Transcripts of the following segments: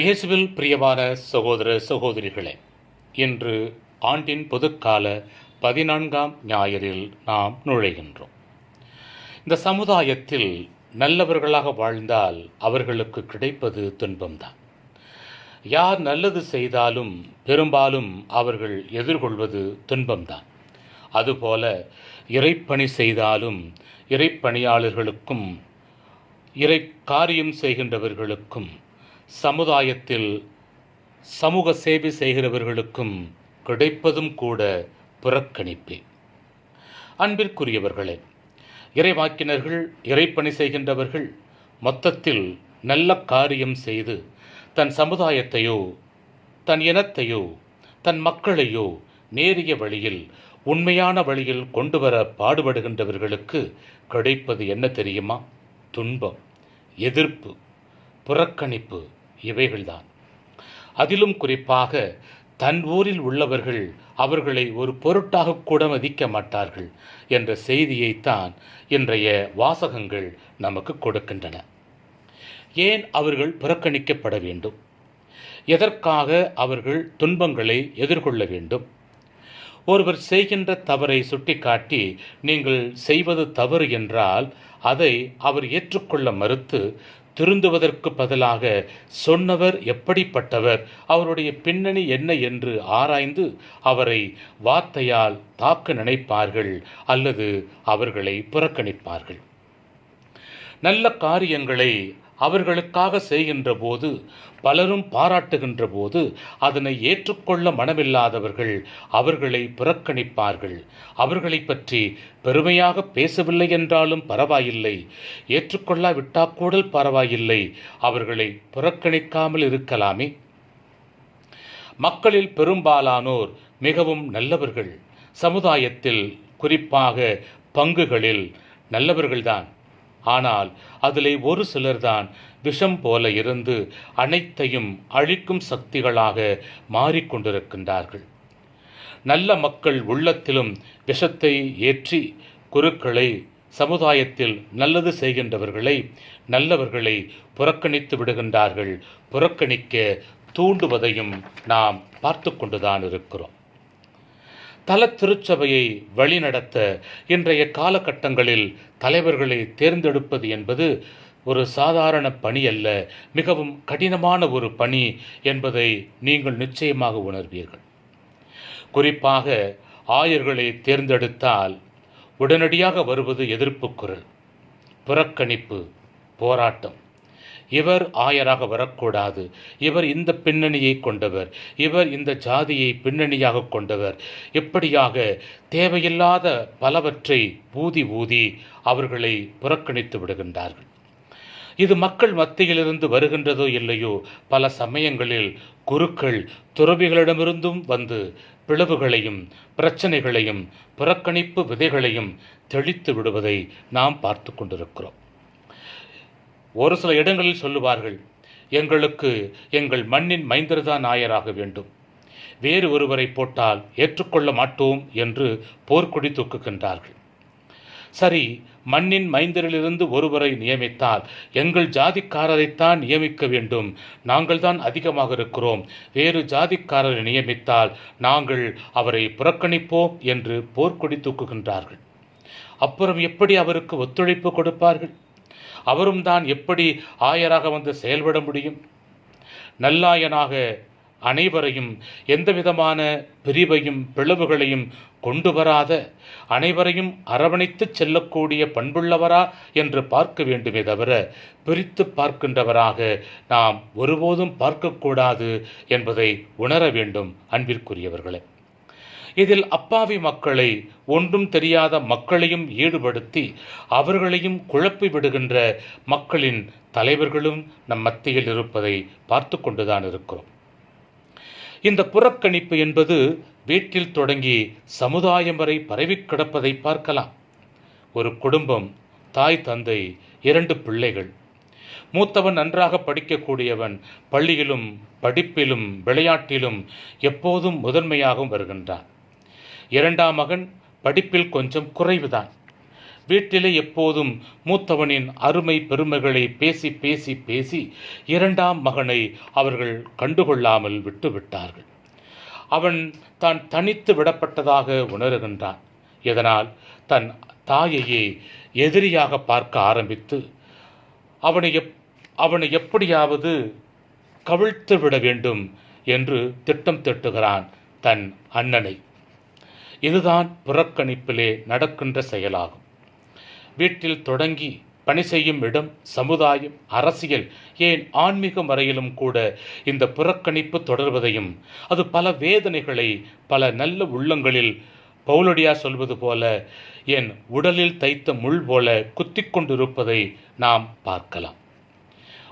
இயேசுவில் பிரியமான சகோதர சகோதரிகளே இன்று ஆண்டின் பொதுக்கால பதினான்காம் ஞாயிறில் நாம் நுழைகின்றோம். இந்த சமுதாயத்தில் நல்லவர்களாக வாழ்ந்தால் அவர்களுக்கு கிடைப்பது துன்பம்தான். யார் நல்லது செய்தாலும் பெரும்பாலும் அவர்கள் எதிர்கொள்வது துன்பம்தான். அதுபோல இறைப்பணி செய்தாலும் இறைப்பணியாளர்களுக்கும் இறை காரியம் செய்கின்றவர்களுக்கும் சமுதாயத்தில் சமூக சேவை செய்கிறவர்களுக்கும் கிடைப்பதும் கூட புறக்கணிப்பே. அன்பிற்குரியவர்களே இறைவாக்கினர்கள் இறைப்பணி செய்கின்றவர்கள் மொத்தத்தில் நல்ல காரியம் செய்து தன் சமுதாயத்தையோ தன் இனத்தையோ தன் மக்களையோ நேரிய வழியில் உண்மையான வழியில் கொண்டு வர பாடுபடுகின்றவர்களுக்கு கிடைப்பது என்ன தெரியுமா? துன்பம் எதிர்ப்பு புறக்கணிப்பு இவைகள்தான். அதிலும் குறிப்பாக தன் ஊரில் உள்ளவர்கள் அவர்களை ஒரு பொருட்டாக கூட மதிக்க மாட்டார்கள் என்ற செய்தியைத்தான் இன்றைய வாசகங்கள் நமக்கு கொடுக்கின்றன. ஏன் அவர்கள் புறக்கணிக்கப்பட வேண்டும்? எதற்காக அவர்கள் துன்பங்களை எதிர்கொள்ள வேண்டும்? ஒருவர் செய்கின்ற தவறை சுட்டிக்காட்டி நீங்கள் செய்வது தவறு என்றால் அதை அவர் ஏற்றுக்கொள்ள மறுத்து திருந்துவதற்கு பதிலாக சொன்னவர் எப்படிப்பட்டவர்? அவருடைய பின்னணி என்ன என்று ஆராய்ந்து அவரை வார்த்தையால் தாக்க நினைப்பார்கள் அல்லது அவர்களை புறக்கணிப்பார்கள். நல்ல காரியங்களை அவர்களுக்காக செய்கின்ற போது பலரும் பாராட்டுகின்ற போது அதனை ஏற்றுக்கொள்ள மனமில்லாதவர்கள் அவர்களை புறக்கணிப்பார்கள். அவர்களை பற்றி பெருமையாக பேசவில்லை என்றாலும் பரவாயில்லை. ஏற்றுக்கொள்ளாவிட்டாக்கூடல் பரவாயில்லை. அவர்களை புறக்கணிக்காமல் இருக்கலாமே. மக்களில் பெரும்பாலானோர் மிகவும் நல்லவர்கள். சமுதாயத்தில் குறிப்பாக பங்குகளில் நல்லவர்கள்தான். ஆனால் அதிலே ஒரு சிலர்தான் விஷம் போல இருந்து அனைத்தையும் அழிக்கும் சக்திகளாக மாறிக்கொண்டிருக்கின்றார்கள். நல்ல மக்கள் உள்ளத்திலும் விஷத்தை ஏற்றி குருக்களை சமுதாயத்தில் நல்லது செய்கின்றவர்களை நல்லவர்களை புறக்கணித்து விடுகின்றார்கள். புறக்கணிக்க தூண்டுவதையும் நாம் பார்த்து கொண்டுதான் இருக்கிறோம். தல திருச்சபையை வழிநடத்த இன்றைய காலகட்டங்களில் தலைவர்களை தேர்ந்தெடுப்பது என்பது ஒரு சாதாரண பணி அல்ல மிகவும் கடினமான ஒரு பணி என்பதை நீங்கள் நிச்சயமாக உணர்வீர்கள். குறிப்பாக ஆயர்களை தேர்ந்தெடுத்தால் உடனடியாக வருவது எதிர்ப்பு குரல் புறக்கணிப்பு போராட்டம். இவர் ஆயராக வரக்கூடாது. இவர் இந்த பின்னணியை கொண்டவர். இவர் இந்த ஜாதியை பின்னணியாக கொண்டவர். இப்படியாக தேவையில்லாத பலவற்றை ஊதி ஊதி அவர்களை புறக்கணித்து விடுகின்றார்கள். இது மக்கள் மத்தியிலிருந்து வருகின்றதோ இல்லையோ பல சமயங்களில் குருக்கள் துறவிகளிடமிருந்தும் வந்து பிளவுகளையும் பிரச்சனைகளையும் புறக்கணிப்பு விதைகளையும் தெளித்து விடுவதை நாம் பார்த்து கொண்டிருக்கிறோம். ஒரு சில இடங்களில் சொல்லுவார்கள் எங்களுக்கு எங்கள் மண்ணின் மைந்தர்தான் நாயராக வேண்டும். வேறு ஒருவரை போட்டால் ஏற்றுக்கொள்ள மாட்டோம் என்று போர்க்கொடி தூக்குகின்றார்கள். சரி மண்ணின் மைந்தரிலிருந்து ஒருவரை நியமித்தால் எங்கள் ஜாதிக்காரரைத்தான் நியமிக்க வேண்டும். நாங்கள் தான் அதிகமாக இருக்கிறோம். வேறு ஜாதிக்காரரை நியமித்தால் நாங்கள் அவரை புறக்கணிப்போம் என்று போர்க்கொடி தூக்குகின்றார்கள். அப்புறம் எப்படி அவருக்கு ஒத்துழைப்பு கொடுப்பார்கள்? அவரும் தான் எப்படி ஆயராக வந்து செயல்பட முடியும்? நல்லாயனாக அனைவரையும் எந்த விதமான பிரிவையும் பிளவுகளையும் கொண்டு வராத அனைவரையும் அரவணைத்து செல்லக்கூடிய பண்புள்ளவரா என்று பார்க்க வேண்டுமே தவிர பிரித்து பார்க்கின்றவராக நாம் ஒருபோதும் பார்க்கக்கூடாது என்பதை உணர வேண்டும் அன்பிற்குரியவர்களே. இதில் அப்பாவி மக்களை ஒன்றும் தெரியாத மக்களையும் ஈடுபடுத்தி அவர்களையும் குழப்பி விடுகின்ற மக்களின் தலைவர்களும் நம் மத்தியில் இருப்பதை பார்த்து கொண்டுதான் இருக்கிறோம். இந்த புறக்கணிப்பு என்பது வீட்டில் தொடங்கி சமுதாயம் வரை பரவி கிடப்பதை பார்க்கலாம். ஒரு குடும்பம் தாய் தந்தை இரண்டு பிள்ளைகள். மூத்தவன் நன்றாக படிக்கக்கூடியவன் பள்ளியிலும் படிப்பிலும் விளையாட்டிலும் எப்போதும் முதன்மையாகவும் வருகின்றான். இரண்டாம் மகன் படிப்பில் கொஞ்சம் குறைவுதான். வீட்டிலே எப்போதும் மூத்தவனின் அருமை பெருமைகளை பேசி பேசி பேசி இரண்டாம் மகனை அவர்கள் கண்டுகொள்ளாமல் விட்டுவிட்டார்கள். அவன் தான் தனித்து விடப்பட்டதாக உணருகின்றான். இதனால் தன் தாயையே எதிரியாக பார்க்க ஆரம்பித்து அவனை எப் அவனை எப்படியாவது கவிழ்த்து விட வேண்டும் என்று திட்டம் திட்டுகிறான் தன் அண்ணனை. இதுதான் புறக்கணிப்பிலே நடக்கின்ற செயலாகும். வீட்டில் தொடங்கி பணி செய்யும் இடம் சமுதாயம் அரசியல் ஏன் ஆன்மீகம் வரையிலும் கூட இந்த புறக்கணிப்பு தொடர்வதையும் அது பல வேதனைகளை பல நல்ல உள்ளங்களில் பவுலடியா சொல்வது போல என் உடலில் தைத்த முள் போல குத்தி கொண்டிருப்பதை நாம் பார்க்கலாம்.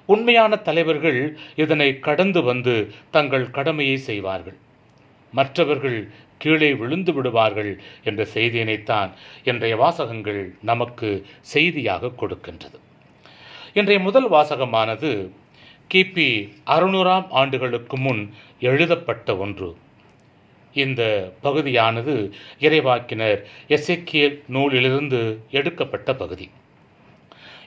உண்மையான தலைவர்கள் இதனை கடந்து வந்து தங்கள் கடமையை செய்வார்கள். மற்றவர்கள் கீழே விழுந்து விடுவார்கள் என்ற செய்தியினைத்தான் இன்றைய வாசகங்கள் நமக்கு செய்தியாக கொடுக்கின்றது. இன்றைய முதல் வாசகமானது கிபி அறுநூறாம் ஆண்டுகளுக்கு முன் எழுதப்பட்ட ஒன்று. இந்த பகுதியானது இறைவாக்கினர் எசேக்கியேல் நூலிலிருந்து எடுக்கப்பட்ட பகுதி.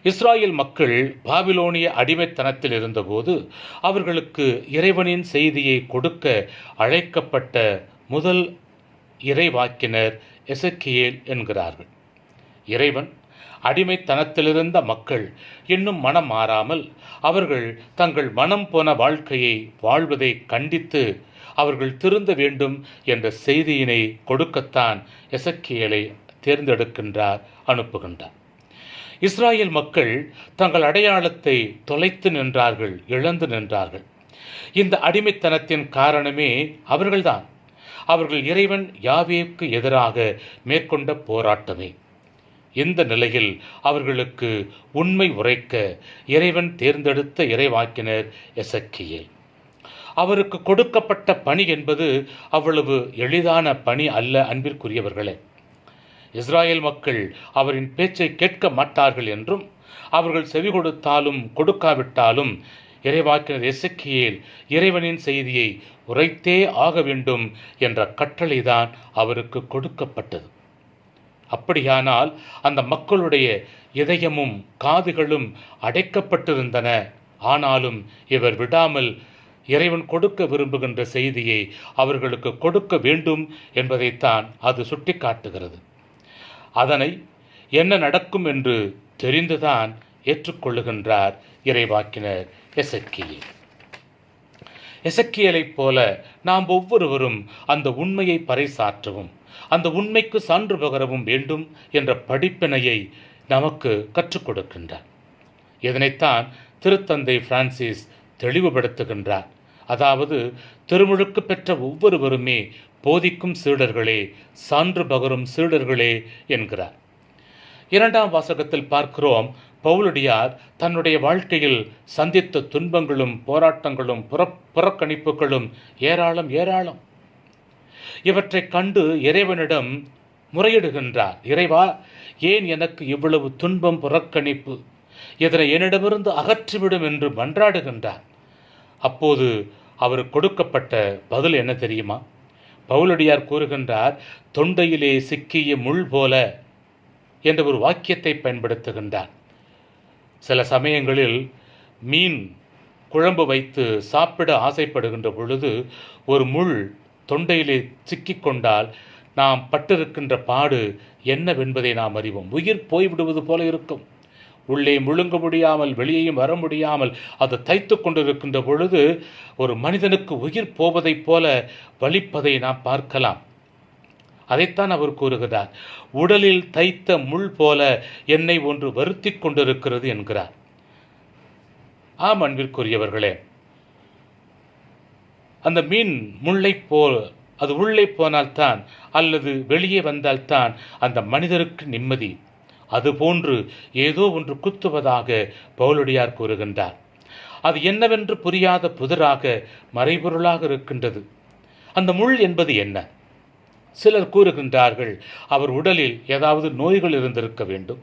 இஸ்ராயேல் மக்கள் பாபிலோனிய அடிமைத்தனத்தில் இருந்தபோது அவர்களுக்கு இறைவனின் செய்தியை கொடுக்க அழைக்கப்பட்ட முதல் இறைவாக்கினர் எசக்கியேல் என்கிறார்கள். இறைவன் அடிமைத்தனத்திலிருந்த மக்கள் இன்னும் மனம் மாறாமல் அவர்கள் தங்கள் மனம் போன வாழ்க்கையை வாழ்வதை கண்டித்து அவர்கள் திருந்த வேண்டும் என்ற செய்தியினை கொடுக்கத்தான் எசக்கியலை தேர்ந்தெடுக்கின்றார் அனுப்புகின்றார். இஸ்ராயேல் மக்கள் தங்கள் அடையாளத்தை தொலைத்து நின்றார்கள் இழந்து நின்றார்கள். இந்த அடிமைத்தனத்தின் காரணமே அவர்கள்தான். அவர்கள் இறைவன் யாவேக்கு எதிராக மேற்கொண்ட போராட்டமே. இந்த நிலையில் அவர்களுக்கு உண்மை உரைக்க இறைவன் தேர்ந்தெடுத்த இறைவாக்கினர் எசக்கியேல். அவருக்கு கொடுக்கப்பட்ட பணி என்பது அவ்வளவு எளிதான பணி அல்ல அன்பிற்குரியவர்களே. இஸ்ராயேல் மக்கள் அவரின் பேச்சை கேட்க மாட்டார்கள் என்றும் அவர்கள் செவி கொடுத்தாலும் கொடுக்காவிட்டாலும் இறைவாக்கினர் எசக்கியேல் இறைவனின் செய்தியை உரைத்தே ஆக வேண்டும் என்ற கட்டளைதான் அவருக்கு கொடுக்கப்பட்டது. அப்படியானால் அந்த மக்களுடைய இதயமும் காதுகளும் அடைக்கப்பட்டிருந்தன. ஆனாலும் இவர் விடாமல் இறைவன் கொடுக்க விரும்புகின்ற செய்தியை அவர்களுக்கு கொடுக்க வேண்டும் என்பதைத்தான் அது சுட்டிக்காட்டுகிறது. அதனை என்ன நடக்கும் என்று தெரிந்துதான் ஏற்றுக்கொள்ளுகின்றார் இறைவாக்கினர் எசக்கியல். எசக்கியலைப் போல நாம் ஒவ்வொருவரும் அந்த உண்மையை பறைசாற்றவும் அந்த உண்மைக்கு சான்று பகரவும் வேண்டும் என்ற படிப்பினையை நமக்கு கற்றுக் கொடுக்கின்றார். இதனைத்தான் திருத்தந்தை பிரான்சிஸ் தெளிவுபடுத்துகின்றார். அதாவது திருமுழுக்கு பெற்ற ஒவ்வொருவருமே போதிக்கும் சீடர்களே சான்று பகரும் சீடர்களே என்கிறார். இரண்டாம் வாசகத்தில் பார்க்கிறோம் பவுலடியார் தன்னுடைய வாழ்க்கையில் சந்தித்த துன்பங்களும் போராட்டங்களும் புற புறக்கணிப்புகளும் ஏராளம் ஏராளம். இவற்றை கண்டு இறைவனிடம் முறையிடுகின்றார் இறைவா ஏன் எனக்கு இவ்வளவு துன்பம் புறக்கணிப்பு? இதனை என்னிடமிருந்து அகற்றிவிடும் என்று மன்றாடுகின்றார். அப்போது அவர் கொடுக்கப்பட்ட பதில் என்ன தெரியுமா? பவுலடியார் கூறுகின்றார் தொண்டையிலே சிக்கிய முள் போல என்ற ஒரு வாக்கியத்தை பயன்படுத்துகின்றார். சில சமயங்களில் மீன் குழம்பு வைத்து சாப்பிட ஆசைப்படுகின்ற பொழுது ஒரு முள் தொண்டையிலே சிக்கிக்கொண்டால் நாம் பட்டிருக்கின்ற பாடு என்னவென்பதை நாம் அறிவோம். உயிர் போய்விடுவது போல இருக்கும். உள்ளே முழுங்க முடியாமல் வெளியேயும் வர முடியாமல் அது தைத்து கொண்டிருக்கின்ற பொழுது ஒரு மனிதனுக்கு உயிர் போவதைப் போல வலிப்பதை நாம் பார்க்கலாம். அதைத்தான் அவர் கூறுகிறார். உடலில் தைத்த முள் போல என்னை ஒன்று வருத்தி கொண்டிருக்கிறது என்கிறார். ஆம் அன்பிற்குரியவர்களே. அந்த மீன் முள்ளை போல் அது உள்ளே போனால்தான் அல்லது வெளியே வந்தால்தான் அந்த மனிதருக்கு நிம்மதி. அதுபோன்று ஏதோ ஒன்று குத்துவதாக பவுலடியார் கூறுகின்றார். அது என்னவென்று புரியாத புதிராக மறைபொருளாக இருக்கின்றது. அந்த முள் என்பது என்ன? சிலர் கூறுகின்றார்கள் அவர் உடலில் ஏதாவது நோய்கள் இருந்திருக்க வேண்டும்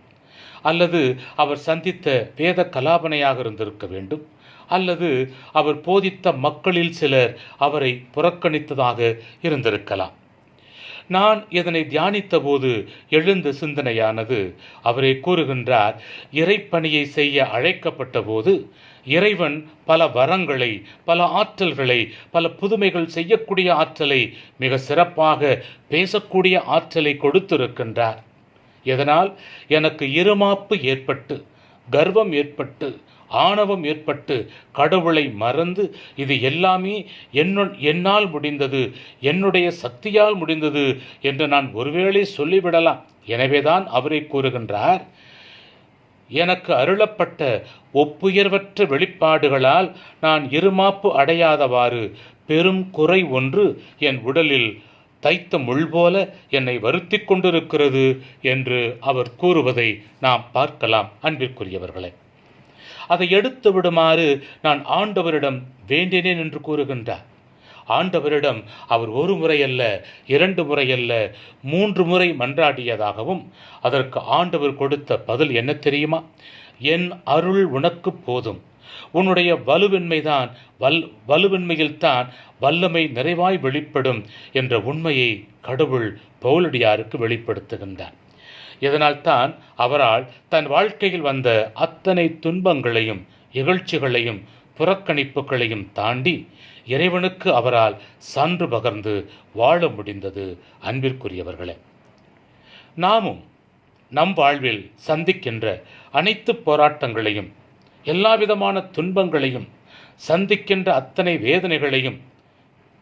அல்லது அவர் சந்தித்த வேத கலாபனையாக இருந்திருக்க வேண்டும் அல்லது அவர் போதித்த மக்களில் சிலர் அவரை புறக்கணித்ததாக இருந்திருக்கலாம். நான் இதனை தியானித்தபோது எழுந்த சிந்தனையானது. அவரே கூறுகின்றார் இறைப்பணியை செய்ய அழைக்கப்பட்ட போது இறைவன் பல வரங்களை பல ஆற்றல்களை பல புதுமைகள் செய்யக்கூடிய ஆற்றலை மிக சிறப்பாக பேசக்கூடிய ஆற்றலை கொடுத்திருக்கின்றார். இதனால் எனக்கு இருமாப்பு ஏற்பட்டு கர்வம் ஏற்பட்டு ஆணவம் ஏற்பட்டு கடவுளை மறந்து இது எல்லாமே என்ன என்னால் முடிந்தது என்னுடைய சக்தியால் முடிந்தது என்று நான் ஒருவேளை சொல்லிவிடலாம். எனவேதான் அவரை கூறுகின்றார். எனக்கு அருளப்பட்ட ஒப்புயர்வற்ற வெளிப்பாடுகளால் நான் இருமாப்பு அடையாதவாறு பெரும் குறை ஒன்று என் உடலில் தைத்த முள் போல என்னை வருத்தி கொண்டிருக்கிறது என்று அவர் கூறுவதை நாம் பார்க்கலாம். அன்பிற்குரியவர்களே. அதை எடுத்து விடுமாறு நான் ஆண்டவரிடம் வேண்டினேன் என்று கூறுகின்றார். ஆண்டவரிடம் அவர் ஒரு முறை அல்ல இரண்டு முறை அல்ல மூன்று முறை மன்றாடியதாகவும் அதற்கு ஆண்டவர் கொடுத்த பதில் என்ன தெரியுமா? என் அருள் உனக்கு போதும். உன்னுடைய வலுவின்மைதான் வல் வலுவின்மையில்தான் வல்லமை நிறைவாய் வெளிப்படும் என்ற உண்மையை கடவுள் பௌலடியாருக்கு வெளிப்படுத்துகின்றார். இதனால்தான் அவரால் தன் வாழ்க்கையில் வந்த அத்தனை துன்பங்களையும் இகழ்ச்சிகளையும் புறக்கணிப்புகளையும் தாண்டி இறைவனுக்கு அவரால் சான்று பகர்ந்து வாழ முடிந்தது அன்பிற்குரியவர்களே. நாமும் நம் வாழ்வில் சந்திக்கின்ற அனைத்து போராட்டங்களையும் எல்லாவிதமான துன்பங்களையும் சந்திக்கின்ற அத்தனை வேதனைகளையும்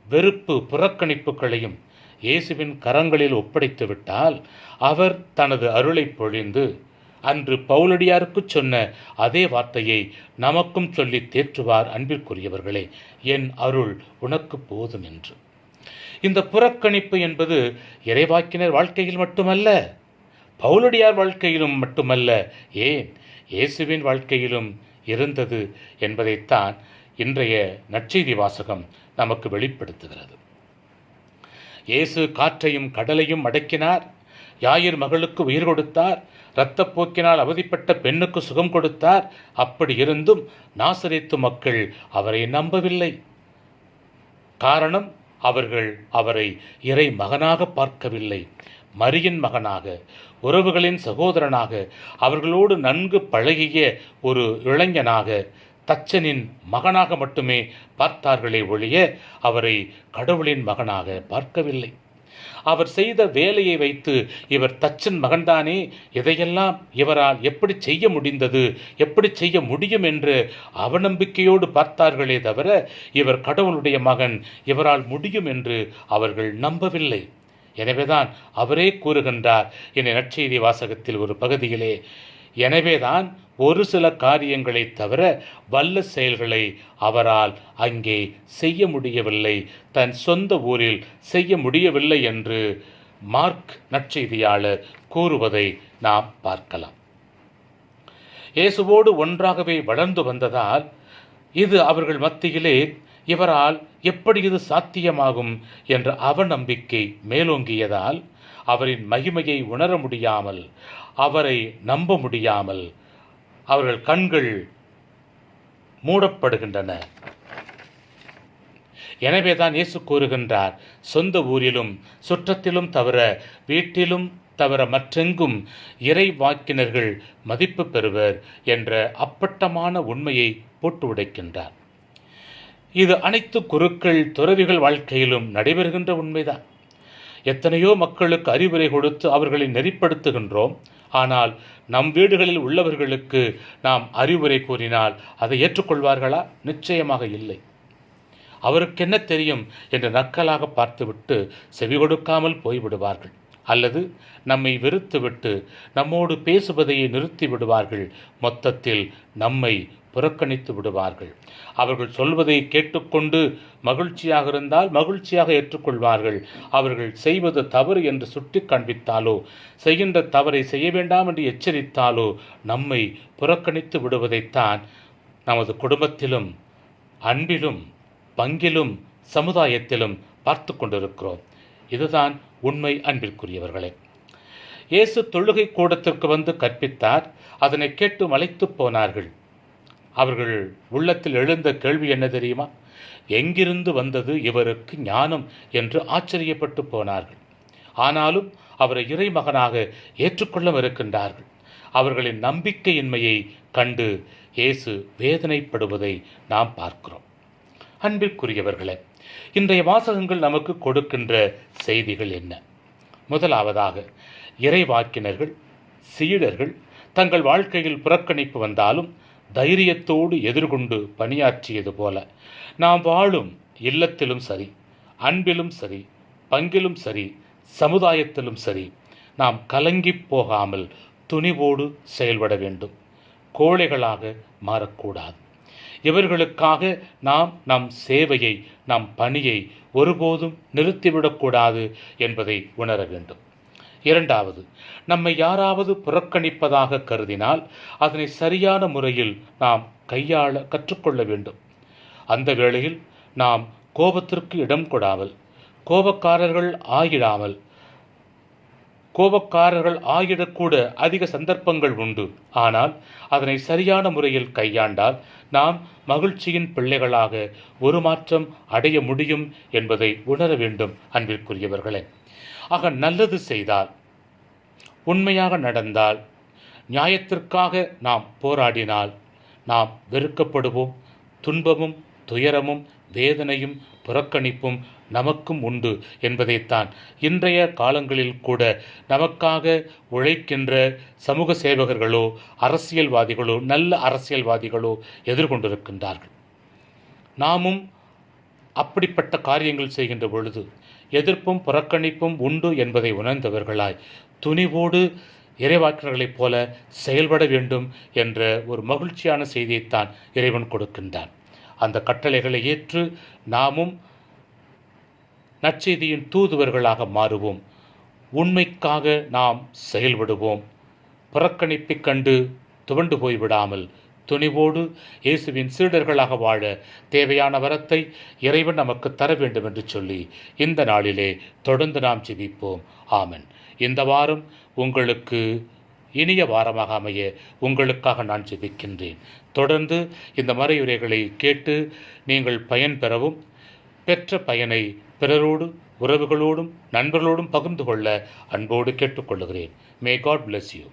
வெறுப்பு புறக்கணிப்புகளையும் இயேசுவின் கரங்களில் ஒப்படைத்து விட்டால் அவர் தனது அருளை பொழிந்து அன்று பவுலடியாருக்கு சொன்ன அதே வார்த்தையை நமக்கும் சொல்லி தேற்றுவார் அன்பிற்குரியவர்களே என் அருள் உனக்கு போதும் என்று. இந்த புறக்கணிப்பு என்பது இறைவாக்கினர் வாழ்க்கையில் மட்டுமல்ல பவுலடியார் வாழ்க்கையிலும் மட்டுமல்ல ஏன் இயேசுவின் வாழ்க்கையிலும் இருந்தது என்பதைத்தான் இன்றைய நற்செய்தி வாசகம் நமக்கு வெளிப்படுத்துகிறது. இயேசு காற்றையும் கடலையும் அடக்கினார். யாயிர் மகளுக்கு உயிர் கொடுத்தார். இரத்தப்போக்கினால் அவதிப்பட்ட பெண்ணுக்கு சுகம் கொடுத்தார். அப்படி இருந்தும் நாசரித்து மக்கள் அவரை நம்பவில்லை. காரணம் அவர்கள் அவரை இறை மகனாக பார்க்கவில்லை. மரியின் மகனாக உறவுகளின் சகோதரனாக அவர்களோடு நன்கு பழகிய ஒரு இளைஞனாக தச்சனின் மகனாக மட்டுமே பார்த்தார்களே ஒழிய அவரை கடவுளின் மகனாக பார்க்கவில்லை. அவர் செய்த வேலையை வைத்து இவர் தச்சன் மகன்தானே இதையெல்லாம் இவரால் எப்படி செய்ய முடிந்தது எப்படி செய்ய முடியும் என்று அவநம்பிக்கையோடு பார்த்தார்களே தவிர இவர் கடவுளுடைய மகன் இவரால் முடியும் என்று அவர்கள் நம்பவில்லை. எனவேதான் அவரே கூறுகின்றார். என்னை நற்செய்தி வாசகத்தில் ஒரு பகுதியிலே எனவேதான் ஒரு சில காரியங்களை தவிர வல்ல செயல்களை அவரால் அங்கே செய்ய முடியவில்லை. தன் சொந்த ஊரில் செய்ய முடியவில்லை என்று மார்க் நற்செய்தியாளர் கூறுவதை நாம் பார்க்கலாம். இயேசுவோடு ஒன்றாகவே வளர்ந்து வந்ததால் இது அவர்கள் மத்தியிலே இவரால் எப்படி இது சாத்தியமாகும் என்ற அவநம்பிக்கை மேலோங்கியதால் அவரின் மகிமையை உணர முடியாமல் அவரை நம்ப முடியாமல் அவர்கள் கண்கள் மூடப்படுகின்றன. எனவே தான் இயேசு கூறுகின்றார் சொந்த ஊரிலும் சுற்றத்திலும் தவிர வீட்டிலும் தவிர மற்றெங்கும் இறை வாக்கினர்கள் மதிப்பு பெறுவர் என்ற அப்பட்டமான உண்மையை போட்டு உடைக்கின்றார். இது அனைத்து குருக்கள் துறவிகள் வாழ்க்கையிலும் நடைபெறுகின்ற உண்மைதான். எத்தனையோ மக்களுக்கு அறிவுரை கொடுத்து அவர்களை நெறிப்படுத்துகின்றோம். ஆனால் நம் வீடுகளில் உள்ளவர்களுக்கு நாம் அறிவுரை கூறினால் அதை ஏற்றுக்கொள்வார்களா? நிச்சயமாக இல்லை. அவருக்கு என்ன தெரியும் என்று நக்கலாக பார்த்துவிட்டு செவி கொடுக்காமல் போய்விடுவார்கள். அல்லது நம்மை வெறுத்துவிட்டு நம்மோடு பேசுவதையே நிறுத்தி விடுவார்கள் மொத்தத்தில் நம்மை புறக்கணித்து விடுவார்கள். அவர்கள் சொல்வதை கேட்டுக்கொண்டு மகிழ்ச்சியாக இருந்தால் மகிழ்ச்சியாக ஏற்றுக்கொள்வார்கள். அவர்கள் செய்வது தவறு என்று சுட்டி காண்பித்தாலோ செய்கின்ற தவறை செய்ய வேண்டாம் என்று எச்சரித்தாலோ நம்மை புறக்கணித்து விடுவதைத்தான் நமது குடும்பத்திலும் அன்பிலும் பங்கிலும் சமுதாயத்திலும் பார்த்து கொண்டிருக்கிறோம். இதுதான் உண்மை அன்பிற்குரியவர்களே. இயேசு தொழுகை கூடத்திற்கு வந்து கற்பித்தார். அதனை கேட்டு மலைத்து போனார்கள். அவர்கள் உள்ளத்தில் எழுந்த கேள்வி என்ன தெரியுமா? எங்கிருந்து வந்தது இவருக்கு ஞானம் என்று ஆச்சரியப்பட்டு போனார்கள். ஆனாலும் அவரை இறைமகனாக ஏற்றுக்கொள்ள இருக்கின்றார்கள். அவர்களின் நம்பிக்கையின்மையை கண்டு இயேசு வேதனைப்படுவதை நாம் பார்க்கிறோம். அன்பிற்குரியவர்களே இன்றைய வாசகங்கள் நமக்கு கொடுக்கின்ற செய்திகள் என்ன? முதலாவதாக இறைவாக்கினர்கள் சீடர்கள் தங்கள் வாழ்க்கையில் புறக்கணிப்பு வந்தாலும் தைரியத்தோடு எதிர்கொண்டு பணியாற்றியது போல. நாம் வாழும் இல்லத்திலும் சரி அன்பிலும் சரி பங்கிலும் சரி சமுதாயத்திலும் சரி நாம் கலங்கி போகாமல் துணிவோடு செயல்பட வேண்டும். கோழைகளாக மாறக்கூடாது. இவர்களுக்காக நாம் நம் சேவையை நம் பணியை ஒருபோதும் நிறுத்திவிடக்கூடாது என்பதை உணர வேண்டும். இரண்டாவது நம்மை யாராவது புறக்கணிப்பதாக கருதினால் அதனை சரியான முறையில் நாம் கையாள கற்றுக்கொள்ள வேண்டும். அந்த வேளையில் நாம் கோபத்திற்கு இடம் கொடாமல் கோபக்காரர்கள் ஆகிடாமல் கோபக்காரர்கள் ஆகிடக்கூட அதிக சந்தர்ப்பங்கள் உண்டு. ஆனால் அதனை சரியான முறையில் கையாண்டால் நாம் மகிழ்ச்சியின் பிள்ளைகளாக ஒரு மாற்றம் அடைய முடியும் என்பதை உணர வேண்டும் அன்பிற்குரியவர்களே. ஆக நல்லது செய்தால் உண்மையாக நடந்தால் நியாயத்திற்காக நாம் போராடினால் நாம் வெறுக்கப்படுவோம் துன்பமும் துயரமும் வேதனையும் புறக்கணிப்பும் நமக்கும் உண்டு என்பதைத்தான் இன்றைய காலங்களில் கூட நமக்காக உழைக்கின்ற சமூக சேவகர்களோ அரசியல்வாதிகளோ நல்ல அரசியல்வாதிகளோ எதிர்கொண்டிருக்கின்றார்கள். நாமும் அப்படிப்பட்ட காரியங்கள் செய்கின்ற பொழுது எதிர்ப்பும் புறக்கணிப்பும் உண்டு என்பதை உணர்ந்தவர்களாய். துணிவோடு இறைவாக்கினர்களைப் போல செயல்பட வேண்டும் என்ற ஒரு மகிழ்ச்சியான செய்தியைத்தான் இறைவன் கொடுக்கின்றான். அந்த கட்டளைகளை ஏற்று நாமும் நற்செய்தியின் தூதுவர்களாக மாறுவோம். உண்மைக்காக நாம் செயல்படுவோம். புறக்கணிப்பைக் கண்டு துவண்டு போய்விடாமல் துணிவோடு இயேசுவின் சீடர்களாக வாழ தேவையான வரத்தை இறைவன் நமக்கு தர வேண்டும் என்று சொல்லி இந்த நாளிலே தொடர்ந்து நாம் ஜெபிப்போம். ஆமன். இந்த வாரம் உங்களுக்கு இனிய வாரமாக அமைய உங்களுக்காக நான் ஜெபிக்கின்றேன். தொடர்ந்து இந்த மறையுரைகளை கேட்டு நீங்கள் பயன் பெறவும் பெற்ற பயனை பிறரோடு உறவுகளோடும் நண்பர்களோடும் பகிர்ந்து கொள்ள அன்போடு கேட்டுக்கொள்கிறேன். May God bless you